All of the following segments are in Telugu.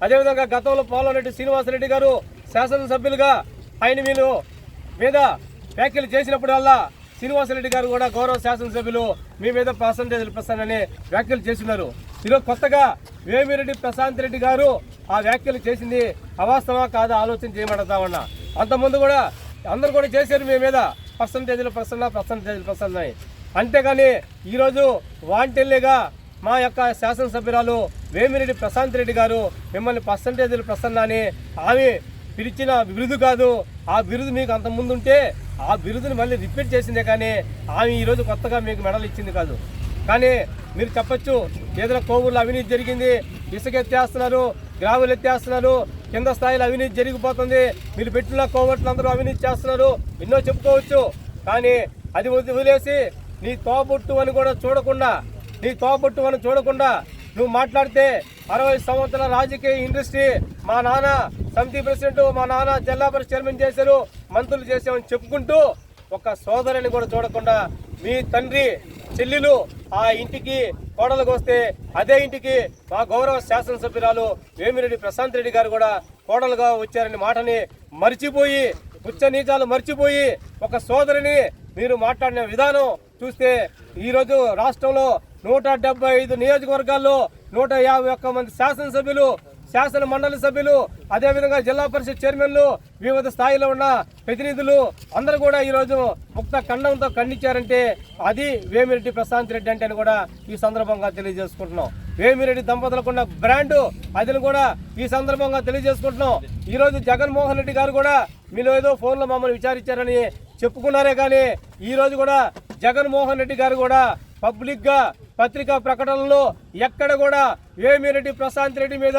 అదేవిధంగా గతంలో పోలారెడ్డి శ్రీనివాసరెడ్డి గారు శాసనసభ్యులుగా ఆయన మీరు మీద వ్యాఖ్యలు చేసినప్పుడల్లా శ్రీనివాసరెడ్డి గారు కూడా గౌరవ శాసనసభ్యులు మీ మీద పర్సంటేజ్లు ప్రస్తానని వ్యాఖ్యలు చేస్తున్నారు. ఈరోజు కొత్తగా వేమిరెడ్డి ప్రశాంత్ రెడ్డి గారు ఆ వ్యాఖ్యలు చేసింది అవాస్తవా కాదా ఆలోచన చేయమంటా అంతకుముందు కూడా అందరు కూడా చేశారు మీ మీద పర్సంటేజ్లు ప్రసన్న పర్సంటేజ్లు ప్రసన్నాయి అంతేగాని ఈరోజు వాంటెల్లిగా మా యొక్క శాసనసభ్యురాలు వేమిరెడ్డి ప్రశాంత్ రెడ్డి గారు మిమ్మల్ని పర్సంటేజీలు ప్రసన్న అని ఆమె పిలిచిన బిరుదు కాదు. ఆ బిరుదు మీకు అంత ముందుంటే ఆ బిరుదుని మళ్ళీ రిపీట్ చేసిందే కానీ ఆమె ఈరోజు కొత్తగా మీకు మెడల్ ఇచ్చింది కాదు. కానీ మీరు చెప్పచ్చు ఏదైనా కోవూరులో అవినీతి జరిగింది ఇసుక ఎత్తేస్తున్నారు గ్రావులు ఎత్తేస్తున్నారు కింద స్థాయిలో అవినీతి జరిగిపోతుంది మీరు పెట్టిన కోవట్లు అందరూ అవినీతి చేస్తున్నారు ఎన్నో చెప్పుకోవచ్చు. కానీ అది వదిలేసి నీ తోబుట్టు అని కూడా చూడకుండా నీ తోబుట్టు అని చూడకుండా నువ్వు మాట్లాడితే అరవై సంవత్సరాల రాజకీయ ఇండస్ట్రీ మా నాన్న సమితి ప్రెసిడెంట్ మా నాన్న జిల్లా పరిషత్ చైర్మన్ చేశారు మంత్రులు చేశామని చెప్పుకుంటూ ఒక సోదరుని కూడా చూడకుండా మీ తండ్రి చెల్లెలు ఆ ఇంటికి కోడలకు వస్తే అదే ఇంటికి మా గౌరవ శాసనసభ్యురాలు వేమిరెడ్డి ప్రశాంత్ రెడ్డి గారు కూడా కోడలుగా వచ్చారని మాటని మర్చిపోయి ఉచ్చ నీచాలు మర్చిపోయి ఒక సోదరిని మీరు మాట్లాడిన విధానం చూస్తే ఈరోజు రాష్ట్రంలో నూట డెబ్బై ఐదు నియోజకవర్గాల్లో నూట యాభై ఒక్క మంది శాసనసభ్యులు శాసన మండలి సభ్యులు అదేవిధంగా జిల్లా పరిషత్ చైర్మన్లు వివిధ స్థాయిలో ఉన్న ప్రతినిధులు అందరూ కూడా ఈరోజు ముక్త ఖండంతో ఖండించారంటే అది వేమిరెడ్డి ప్రశాంత్ రెడ్డి అంటే అని కూడా ఈ సందర్భంగా తెలియజేసుకుంటున్నాం. వేమిరెడ్డి దంపతులకున్న బ్రాండు అదిని కూడా ఈ సందర్భంగా తెలియజేసుకుంటున్నాం. ఈరోజు జగన్మోహన్ రెడ్డి గారు కూడా మీరు ఏదో ఫోన్లో మమ్మల్ని విచారించారని చెప్పుకున్నారే కానీ ఈరోజు కూడా జగన్మోహన్ రెడ్డి గారు కూడా పబ్లిక్గా పత్రికా ప్రకటనలో ఎక్కడ కూడా వేమిరెడ్డి ప్రశాంత్ రెడ్డి మీద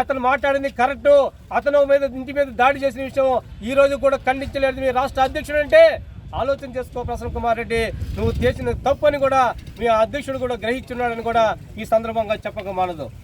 అతను మాట్లాడింది కరెక్ట్ అతను మీద ఇంటి మీద దాడి చేసిన విషయం ఈ రోజు కూడా ఖండించలేదు. మీ రాష్ట్ర అధ్యక్షుడు అంటే ఆలోచన చేసుకో ప్రసన్న కుమార్ రెడ్డి. నువ్వు చేసిన తప్పు అని కూడా మీ అధ్యక్షుడు కూడా గ్రహించున్నాడని కూడా ఈ సందర్భంగా చెప్పక మానదు.